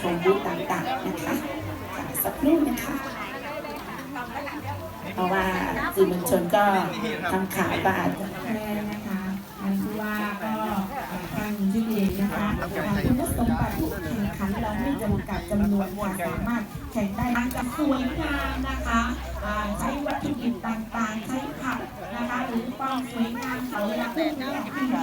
ชมบูธต่างๆนะคะค่ะสักครู่นะคะเพราะว่าสื่อมวลชนก็ทำข่าวก็อาจจะแม่นะคะท่านผู้ว่าก็ท่านชื่อเองนะคะคุณสมบัติผู้แข่งขันเราไม่จำกัดจำนวนค่ะสามารถแข่งได้ทั้งจะสวยงามนะคะอ่าใช้วัตถุดิบต่างๆ ใช้ผักนะคะหรือความสวยงามเขาอยากเป็นอย่างที่เรา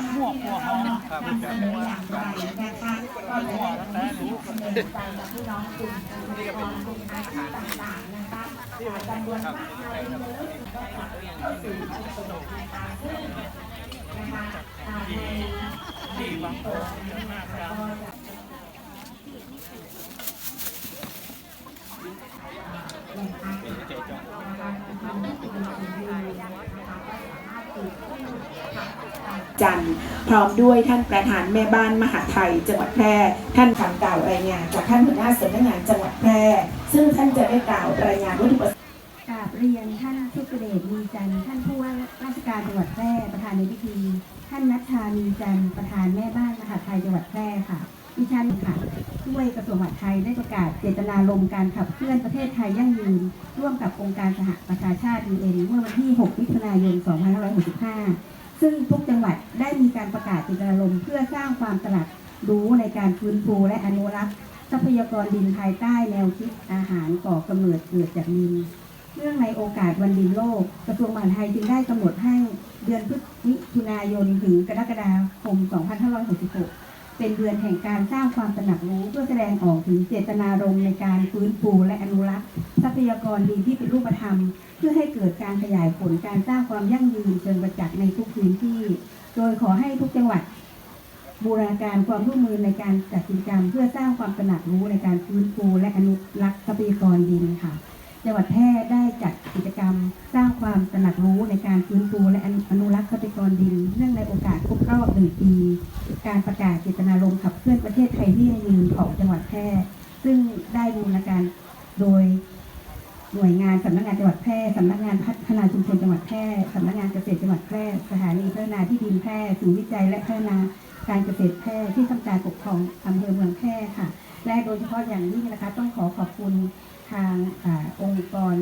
นำเสนออย่างไรนะคะ ก็จะได้ตรงนี้ที่เสนอไปกับพี่น้องกลุ่มเกษตรกรกลุ่มต่างๆนะคะอ่าจำนวนมากมายเลยก็เขาสู่ชุมชนนะคะซึ่งนะคะอ่าในในโต๊ะนะคะก็จะแล่งอาหารนะคะทำให้เป็นสิ่งดีนะคะก็สามารถปลูกพืชผักต่าง จันทร์พร้อมด้วยท่านประธานแม่บ้านมหาไทย จังหวัดแพร่ ท่านคำกล่าวรายงานจากท่านหัวหน้าสำนักงานจังหวัดแพร่ ซึ่งท่านจะได้กล่าวรายงานวัตถุประสงค์กราบเรียนท่านชุกเดชมีจันทร์ท่านผู้ว่าราชการจังหวัดแพร่ประธานในพิธี ท่านนัชชามีจันทร์ประธานแม่บ้านมหาไทยจังหวัดแพร่ค่ะดิฉันค่ะด้วยกระทรวงมหาดไทยได้ประกาศเจตนารมณ์การขับเคลื่อนประเทศไทยยั่งยืน ร่วมกับองค์การสหประชาชาติ UN เมื่อวันที่ 6 มิถุนายน 2565 ซึ่งทุกจังหวัดได้มีการประกาศเจตนารมณ์เพื่อสร้างความตระหนักรู้ในการฟื้นฟูและอนุรักษ์ ทรัพยากรดินภายใต้แนวคิดอาหารก่อกำเนิดเกิดจากดินเนื่องในโอกาสวันดินโลก กระทรวงมหาดไทยจึงได้กำหนดให้เดือนพฤศจิกายนถึงกรกฎาคม 2566 เป็นเดือนแห่งการสร้างความตระหนักรู้เพื่อแสดงออกถึงเจตนารมณ์ในการฟื้นฟูและอนุรักษ์ ทรัพยากรดินที่เป็นรูปธรรม เพื่อให้เกิดการขยายผลการสร้างความยั่งยืนเชิงประจักษ์ในทุกพื้นที่ โดยขอให้ทุกจังหวัดบูรณาการความร่วมมือในการจัดกิจกรรม เพื่อสร้างความตระหนักรู้ในการฟื้นฟูและอนุรักษ์ทรัพยากรดินค่ะ จังหวัดแพร่ได้จัดกิจกรรม สร้างความตระหนักรู้ในการฟื้นฟูและอนุรักษ์ทรัพยากรดิน เนื่องในโอกาสครบรอบหนึ่งปี การประกาศเจตนารมณ์ขับเคลื่อนประเทศไทยที่ยั่งยืนของจังหวัดแพร่ซึ่งได้บูรณาการโดย หน่วยงานสำนักงานจังหวัดแพร่สำนักงานพัฒนาชุมชนจังหวัดแพร่สำนักงานเกษตรจังหวัดแพร่สถานีพัฒนาที่ดินแพร่ศูนย์วิจัยและพัฒนาการเกษตรแพร่ที่ทำการปกครองอำเภอเมืองแพร่ค่ะ และโดยเฉพาะอย่างยิ่งนะคะ ต้องขอขอบคุณทางอองค์กร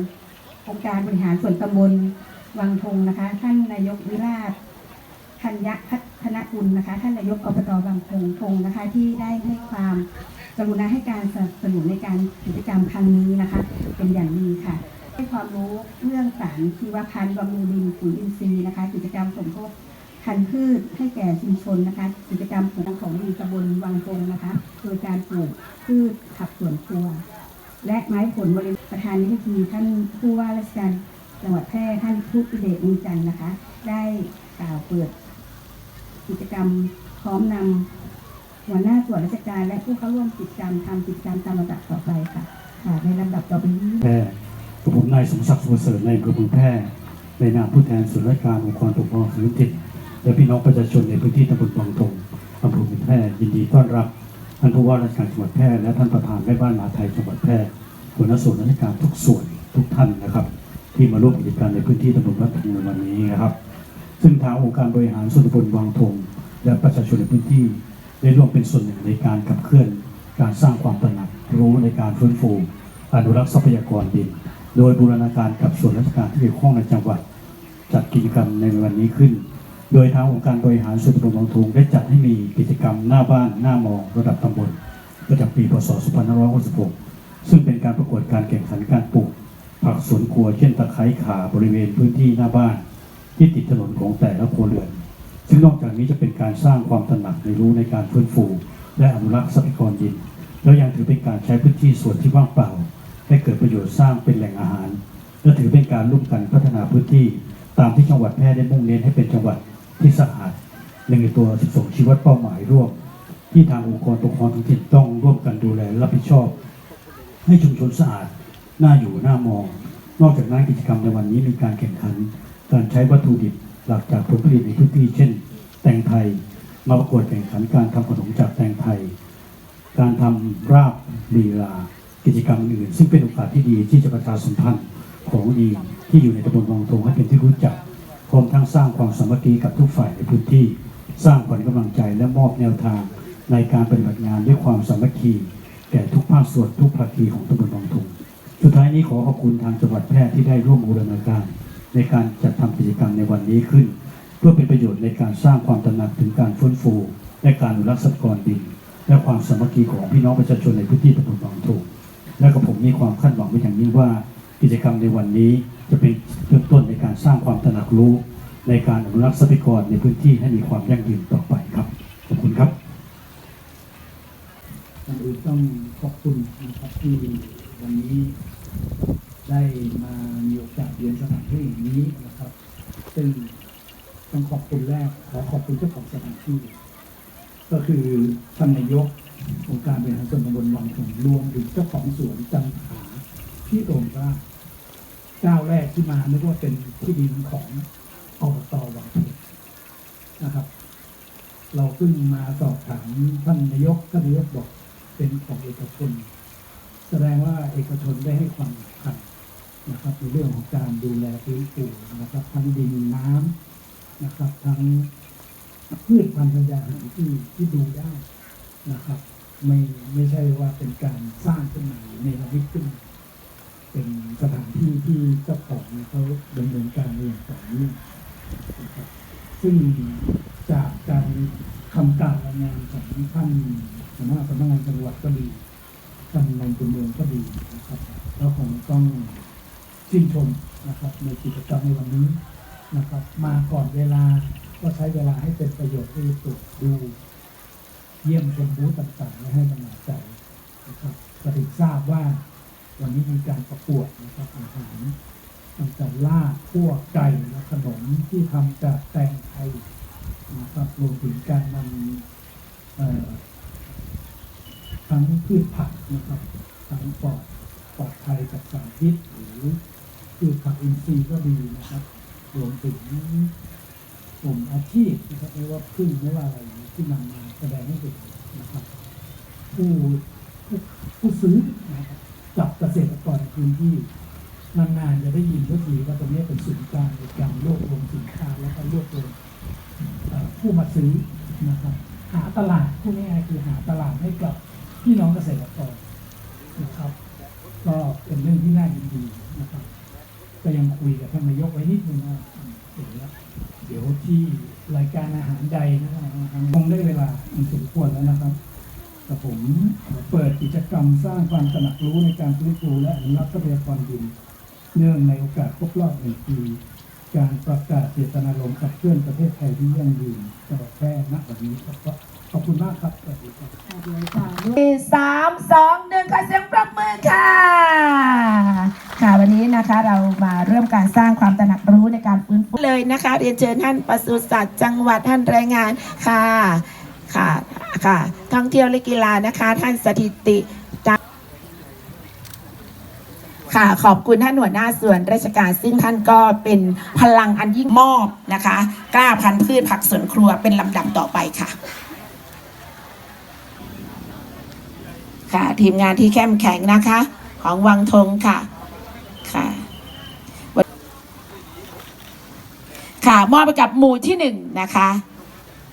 องค์การบริหารส่วนตำบลวังทงนะคะ ท่านนายกวิราชธัญพัฒนกุลนะคะ ท่านนายกอบตบางพงทงนะคะที่ได้ให้ความ กรุณาให้การสนับสนุนในการกิจกรรมครั้งนี้นะคะ เป็นอย่างดีค่ะให้ความรู้เรื่องสารชีวพันธุ์บำรุงดินปุ๋ยอินทรีย์นะคะ กิจกรรมสมทบพันธุ์พืชให้แก่ชุมชนนะคะ กิจกรรมปลูกของดีตำบลวังทงนะคะ โดยการปลูกพืชผักสวนครัว และไม้ผลบริประธานในพิธีท่านผู้ว่าราชการจังหวัดแพร่ท่านผู้พิเดชมีจันนะคะ ได้กล่าวเปิด กิจกรรมพร้อมนำ หัวหน้าส่วนราชการและผู้เข้าร่วมกิจกรรมทำกิจกรรมตามลำดับต่อไปค่ะค่ะ ในลำดับต่อไปนี้แพร่กับผมนายสมศักดิ์สุวเสริฐในอำเภอเมืองแพร่ในนามผู้แทนส่วนราชการองค์กรปกครองส่วนท้องถิ่นและพี่น้องประชาชนในพื้นที่ตำบลบางตรงอำเภอเมืองแพร่ยินดีต้อนรับท่านผู้ว่าราชการจังหวัดแพร่และท่านประธานแม่บ้านมหาไทยจังหวัดแพร่หัวหน้าส่วนราชการทุกส่วนทุกท่านนะครับ ที่มาร่วมกิจกรรมในพื้นที่ตำบลบ้านทงในวันนี้นะครับ ซึ่งทางองค์การบริหารส่วนตำบลวังทงและประชาชนในพื้นที่ ได้ร่วมเป็นส่วนหนึ่งในการขับเคลื่อนการสร้างความตระหนักรู้ในการฟื้นฟู อนุรักษ์ทรัพยากรดิน โดยบูรณาการกับส่วนราชการที่เกี่ยวข้องในจังหวัด จัดกิจกรรมในวันนี้ขึ้น โดยทางองค์การบริหารส่วนตำบลบางทงได้จัดให้มีกิจกรรมหน้าบ้านหน้ามองระดับตำบลประจำปีพศ 2566 ซึ่งเป็นการประกวดการแข่งขันการปลูก ผักสวนครัวเช่นตะไคร้ขาบริเวณพื้นที่หน้าบ้าน ที่ติดถนนของแต่ละครัวเรือน ซึ่งนอกจากนี้จะเป็นการสร้างความตระหนักในรู้ในการฟื้นฟู และอนุรักษ์ทรัพยากรดิน แล้วยังถือเป็นการใช้พื้นที่ส่วนที่ว่างเปล่า ให้เกิดประโยชน์สร้างเป็นแหล่งอาหาร และถือเป็นการร่วมกันพัฒนาพื้นที่ ตามที่จังหวัดแพร่ได้มุ่งเน้นให้เป็นจังหวัดที่สะอาดหนึ่งในตัว12ชีวัดเป้าหมายร่วม ที่ทางองค์กรปกครองท้องถิ่นต้องร่วมกันดูแลรับผิดชอบ ให้ชุมชนสะอาดน่าอยู่น่ามอง นอกจากนั้นกิจกรรมในวันนี้มีการแข่งขัน การใช้วัตถุดิบ หลักจากผลผลิตในพื้นที่เช่น แตงไทย มาประกวดแข่งขันการทำขนมจากแตงไทย การทำราบลีลา กิจกรรมอื่น ซึ่งเป็นโอกาสที่ดีที่จะประชาสัมพันธ์ของดีที่อยู่ในตำบลวังทงให้เป็นที่รู้จักพร้อมทั้งสร้างความสามัคคีกับทุกฝ่ายในพื้นที่ สร้างขวัญกำลังใจและมอบแนวทาง ในการปฏิบัติงานด้วยความสามัคคีแก่ทุกภาคส่วนทุกภาคีของตำบลบางทงสุดท้ายนี้ขอขอบคุณทางจังหวัดแพร่ที่ได้ร่วมบูรณาการ ในการจัดทำกิจกรรมในวันนี้ขึ้น เพื่อเป็นประโยชน์ในการสร้างความตระหนักถึงการฟื้นฟู และการอนุรักษ์ทรัพยากรดิน และความสามัคคีของพี่น้องประชาชนในพื้นที่ตำบลบางทุงและกับผมมีความคาดหวังไว้อย่างยิ่งว่ากิจกรรมในวันนี้จะเป็นเริ่มต้นในการสร้างความตระหนักรู้ ในการอนุรักษ์ทรัพยากรในพื้นที่ให้มีความยั่งยืนต่อไปครับขอบคุณครับก่อนอื่นต้องขอบคุณนะครับที่วันนี้ ได้มามีโอกาสเรียนสถานที่อย่างนี้นะครับ ซึ่งต้องขอบคุณแรกขอขอบคุณเจ้าของสถานที่ ก็คือท่านนายกองค์การบริหารส่วนตำบลวังถุงรวมถึงเจ้าของสวนจันทาที่โด่งว่าเจ้าแรกที่มานึกว่าเป็นที่ดินของอบตวังถุงนะครับ เราเพิ่งมาสอบถามท่านนายกท่านนายกบอกเป็นของเอกชน แสดงว่าเอกชนได้ให้ความสำคัญ นะครับในเรื่องของการดูแลพื้นฟูนะครับ ทั้งดินน้ำนะครับ ทั้งพืชพันธุ์ธัญญาหารที่ที่ดูได้นะครับ ไม่ไม่ใช่ว่าเป็นการสร้างขึ้นมาหรือเนรมิตขึ้นมาเป็นสถานที่ที่เจ้าของเขาดำเนินการอย่างต่อเนื่องนะครับซึ่งจากการคำกล่าวรายงานของท่านหัวหน้าสำนักงานจังหวัดก็ดีท่านในายตัวเมืองก็ดีนะครับแล้วคงต้อง ชื่นชมนะครับในกิจกรรมในวันนี้นะครับ มาก่อนเวลาก็ใช้เวลาให้เป็นประโยชน์ที่สุดดู เยี่ยมชมบูธต่างๆและให้กำลังใจนะครับก็ถึงทราบว่าวันนี้มีการประกวดนะครับอาหารตั้งแต่ลาบพวไก่และขนมที่ทำจากแตงไทยนะครับรวมถึงการนำทั้งพืชผักนะครับทั้งปลอดปลอดภัยจากสารพิษหรือ พืชผักอินทรีย์ก็ดีนะครับรวมถึงกลุ่มอาชีพนะครับไม่ว่าพึ่งไม่ว่าอะไรที่นำมาแสดงให้เห็นนะครับ ผู้ผู้ผู้ซื้อนะครับกับเกษตรกรพื้นที่นานๆจะได้ยินก็ทีว่าตรงนี้เป็นศูนย์กลางในการรวบรวมสินค้าแล้วก็รวบรวมผู้มาซื้อนะครับ หาตลาดพูดง่ายๆคือหาตลาดให้กับพี่น้องเกษตรกรนะครับ ก็เป็นเรื่องที่น่ายินดี ก็ยังคุยกับท่านนายกไว้นิดนึงว่าเดี๋ยวเดี๋ยวที่รายการอาหารใดนะครับคงได้เวลามันสมควรแล้วนะครับแต่ผมเปิดกิจกรรมสร้างความตระหนักรู้ในการฟื้นฟูและอนุรักษ์ทรัพยากรดิน เนื่องในโอกาสครบรอบหนึ่งปี การประกาศเจตนารมณ์ขับเคลื่อนประเทศไทยที่ยั่งยืนจังหวัดแพร่ณวันนี้ครับขอบคุณมากครับสวัสดีครับเดี๋ยวค่ะด้วยสามสองหนึ่งค่ะเสียงปรบมือค่ะ ค่ะวันนี้นะคะเรามาเริ่มการสร้างความตระหนักรู้ในการฟื้นฟูเลยนะคะ เรียนเชิญท่านปศุสัตว์จังหวัดท่านแรงงานค่ะค่ะค่ะท่องเที่ยวและกีฬานะคะ ท่านสถิติค่ะขอบคุณท่านหัวหน้าส่วนราชการซึ่งท่านก็เป็นพลังอันยิ่งมอบนะคะ กล้าพันธุ์พืชผักสวนครัวเป็นลำดับต่อไปค่ะ ค่ะทีมงานที่เข้มแข็งนะคะ ของวังธงค่ะ ค่ะ ค่ะมอบไปกับหมู่ที่หนึ่งนะคะ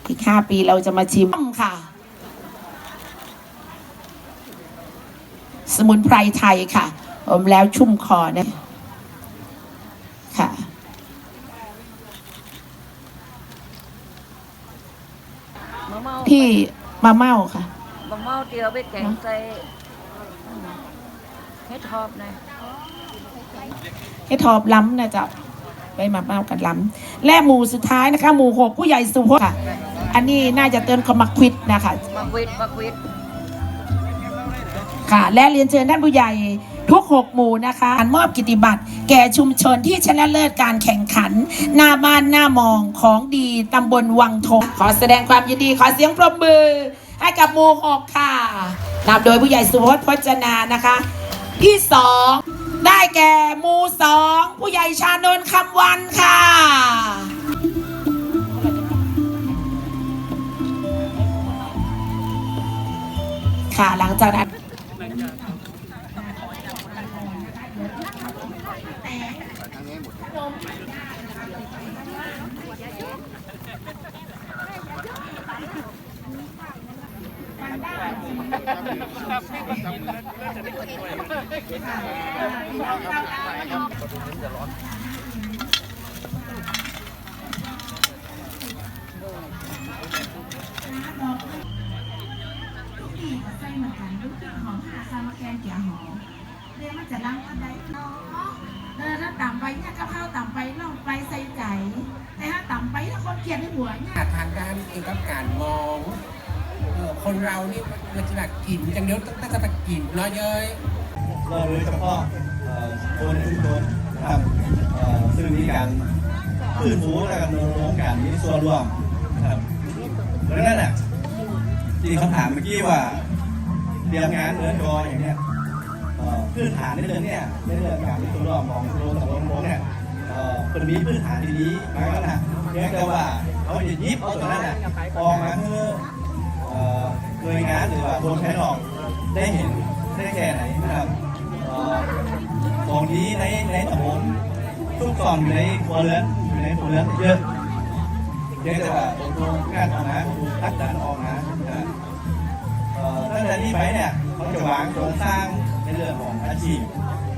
อีกห้าปีเราจะมาชิมค่ะ สมุนไพรไทยค่ะอมแล้วชุ่มคอนะค่ะมะเมาที่มาเมาค่ะมะเมาเตียวไปแกงใส่เฮ็ดทอบนะ ให้ทอบล้ำนะจ๊ะไปมาเมากันล้ำและหมู่สุดท้ายนะคะ หมู่หกผู้ใหญ่สุพจน์ค่ะ อันนี้น่าจะเติมคำมักควิดนะคะมักวิดมักวิดค่ะ และเรียนเชิญท่านผู้ใหญ่ทุกหกหมู่นะคะการมอบกิตติบัตร แก่ชุมชนที่ชนะเลิศการแข่งขัน หน้าบ้านหน้ามองของดีตำบลวังทงขอแสดงความยินดีขอเสียงปรบมือ ให้กับหมู่หกค่ะนำโดยผู้ใหญ่สุพจน์พจนานะคะ ที่สอง ได้แก่หมู่สองผู้ใหญ่ชานนท์คำวันค่ะ ค่ะหลังจากนั้น ลูกนี้ใส่เหมือนกันลูกกลิ่นหอมหาซามาแกนเกียหอมเรียกมันจะล้างก็ได้เนาะเออถ้าต่ำไปเนี่ยกะเพราต่ำไปลองไปใส่ใจแต่ถ้าต่ำไปแล้วคนเกลียดในหัวเนี่ยทางด้านเกี่ยวกับการมอง ออคนเรานี่มันจะแบบกินอย่างเดียวตั้งแต่กินน้อยเย้ยเราโดยเฉพาะคนในชุมชนนะครับซึ่งมีการพื้นฟูและการดำรงการมีส่วนร่วมนะครับเพรานั้นน่ะที่คำถามเมื่อกี้ว่าเตรียมงานเดินกออย่างเนี้ยพื้นฐานในเรื่องเนี้ยในเรื่องการมีส่วนร่วมของโรงตำบลโรงเนี่ยเป็นมีพื้นฐานที่ดีมากนะเพียงแต่ว่าเขาจะยิบเอาตรงนั้นน่ะออกมาเพื่อ หน่วยงานหรือว่าคนภายนอกได้เห็นได้แค่ไหนนะครับของนี้ในในตำบลทุกซอนอยู่ในครัวเรือนอยู่ในครัวเรือนเยอะเยอะแต่ว่าผมดูงานออกมาผมดูทักดันออกนะตั้งแต่นี้ไปเนี่ยเขาจะวางโครงสร้างในเรื่องของอาชีพ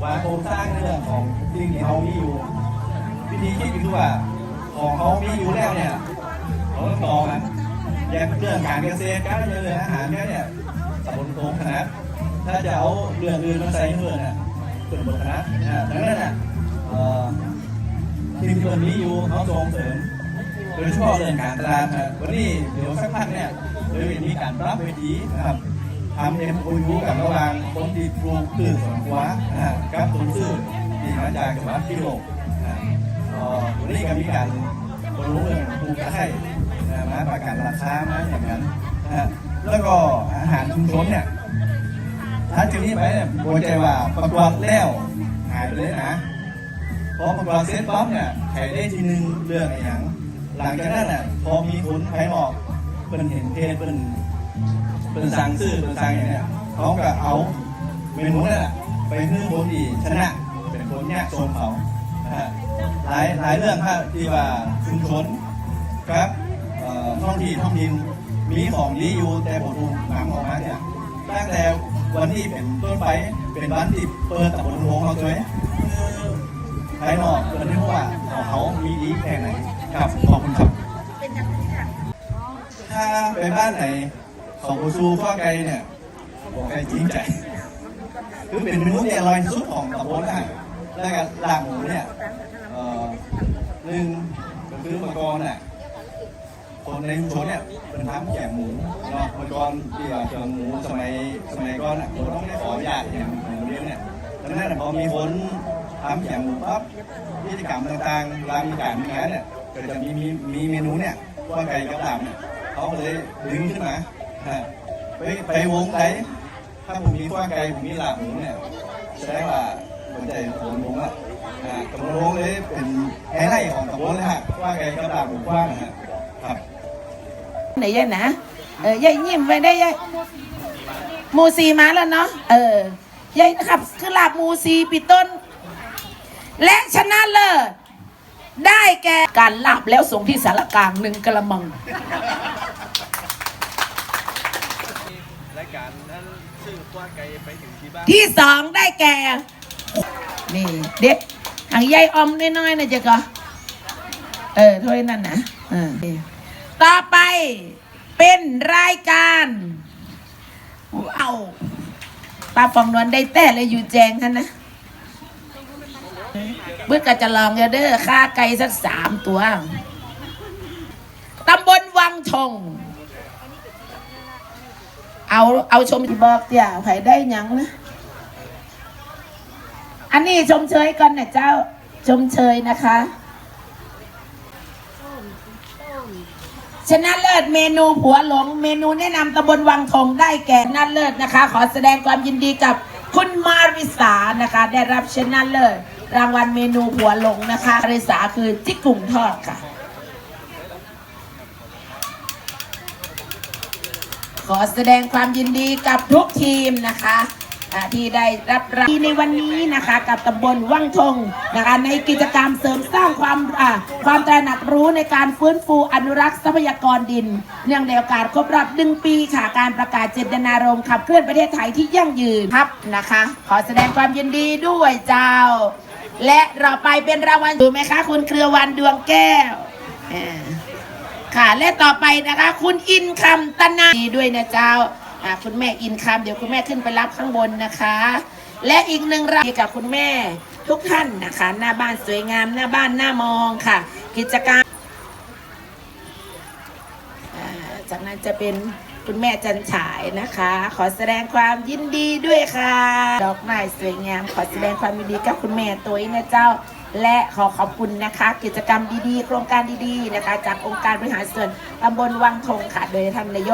วางโครงสร้างในเรื่องของสิ่งที่เขามีอยู่วิธีคิดคือว่าของเขามีอยู่แล้วเนี่ยเขาต้องต่อมัน ยกเรื่องการเกษตรการเรื่องอาหารเนี่ยเนี่ยตำบลโคงขนาดถ้าจะเอาเรื่องอื่นมาใส่เพื่อนน่ะเป็นบทคณะนะดังนั้นน่ะทีมเพื่อนนี้อยู่เขาส่งเสริมโดยเฉพาะเรื่องการตลาดนะวันนี้เดี๋ยวสักพักเนี่ยโดยมีการรับเวทีนะครับทำเอ็มโอยูกับระหว่างคนที่ปลูกพืชสวนครัวนะฮะกับคนซื้อที่มาจากจังหวัดพิโลกนะเอ่อวันนี้ก็มีการบรรลุเรื่องปลูกตะไคร้ นะประกันราคามาอย่างนั้นนะฮะแล้วก็อาหารชุมชนเนี่ยถ้าจุดนี้ไปเนี่ยโบใจว่าประกวดแล้วหายไปเลยนะพอประกวดเสร็จปั๊บเนี่ยใครได้ทีนึงเรื่องอะไรอย่างหลังจากนั้นน่ะพอมีคนภายนอกเป็นเห็นเพจเป็นเป็นสั่งซื้อเป็นสั่งอย่างเนี้ยเขาก็เอาเมนูนั่นแหละไปให้คนที่ชนะเป็นคนแยกโซนเขาฮะหลายหลายเรื่องครับที่ว่าชุมชนครับ ท้องที่ท้องถิ่นมีของดีอยู่แต่ผมดูหนังออกมาเนี่ยตั้งแต่วันที่เป็นต้นไปเป็นวันที่เปิดตะบนหลวงเราช่วยภายนอกเปิดได้ว่าเขามีดีแค่ไหนครับขอบคุณครับถ้าไปบ้านไหนของโอซูข้อไกลเนี่ยบอกไกลจริงใจคือเป็นเมนูที่อร่อยสุดของตะบนอะแล้วก็หลังหมูเนี่ยหนึ่งก็คือมังกรน่ะ คนในชุมชนเนี่ยเป็นทำแกงหมูเนาะเมื่อก่อนที่ว่าแกงหมูสมัยสมัยก่อนอะเราต้องได้ขออนุญาตอย่างหมูเลี้ยงเนี่ยดังนั้นพอมีคนทำแกงหมูปั๊บกิจกรรมต่างๆเวลามีการมีงานเนี่ยก็จะมีมีมีเมนูเนี่ยว่าไก่กระดาบเนี่ยเขาก็เลยดึงขึ้นมาฮะไปไปวงไหนถ้าผมมีข้าวไก่ผมมีลาบหมูเนี่ยแสดงว่าสนใจผมวงละอ่ากระโดงเลยเป็นไฮไลท์ของตะบนเลยฮะว่าไก่กระดาบหมูกว้างนะฮะครับ ไหนยายนะเออยายยิ้มไปได้ยายหมูซีมาแล้วเนาะเออยายนะครับคือลาบหมูซีปีต้น และชนะเลิศได้แก่การลาบแล้วส่งที่สารกลางหนึ่งกระมังรายการนั้นซื้อตัวไก่ไปถึงที่บ้านที่สองได้แก่ นี่เด็ดทางยายออมน้อยๆนะจ๊ะก็เออถ้วยนั่นนะเออ ต่อไปเป็นรายการเอาป้าฟองนวลได้แต่เลยอยู่แจงท่านนะเบื่อก็จะลองเด้อค่าไก่สักสามตัวตำบลวังทงเอาเอาชมที่บอกเตี่ยไผได้ยังนะ อันนี้ชมเชยก่อนนะเจ้าชมเชยนะคะ ชนะเลิศเมนูผัวหลง เมนูแนะนำตำบลวังทองได้แก่ชนะเลิศนะคะ ขอแสดงความยินดีกับคุณมาริสานะคะ ได้รับชนะเลิศรางวัลเมนูผัวหลงนะคะมาริสาคือจิกกุ่งทอดค่ะ ขอแสดงความยินดีกับทุกทีมนะคะ ที่ได้รับรางวัลในวันนี้นะคะกับตำบลวังทงนะคะในกิจกรรมเสริมสร้างความความตระหนักรู้ในการฟื้นฟูอนุรักษ์ทรัพยากรดิน เนื่องในโอกาสครบรอบหนึ่งปีค่ะการประกาศเจตนารมณ์ขับเคลื่อนประเทศไทยที่ยั่งยืนครับนะคะ ขอแสดงความยินดีด้วยเจ้า และเราไปเป็นรางวัลดูไหมคะ คุณเครือวันดวงแก้วค่ะและต่อไปนะคะ คุณอินคำตนาดีด้วยนะเจ้า คุณแม่อินคำเดี๋ยวคุณแม่ขึ้นไปรับข้างบนนะคะ และอีกหนึ่งรายกับคุณแม่ทุกท่านนะคะ หน้าบ้านสวยงามหน้าบ้านหน้ามองค่ะ กิจการอ่าจากนั้นจะเป็นคุณแม่จันฉายนะคะ ขอแสดงความยินดีด้วยค่ะ ดอกไม้สวยงาม ขอแสดงความยินดีกับคุณแม่ตัวนะเจ้า และขอขอบคุณนะคะ กิจกรรมดีๆ โครงการดีๆนะคะ จากองค์การบริหารส่วนตำบลวังทงค่ะ โดยท่านนายก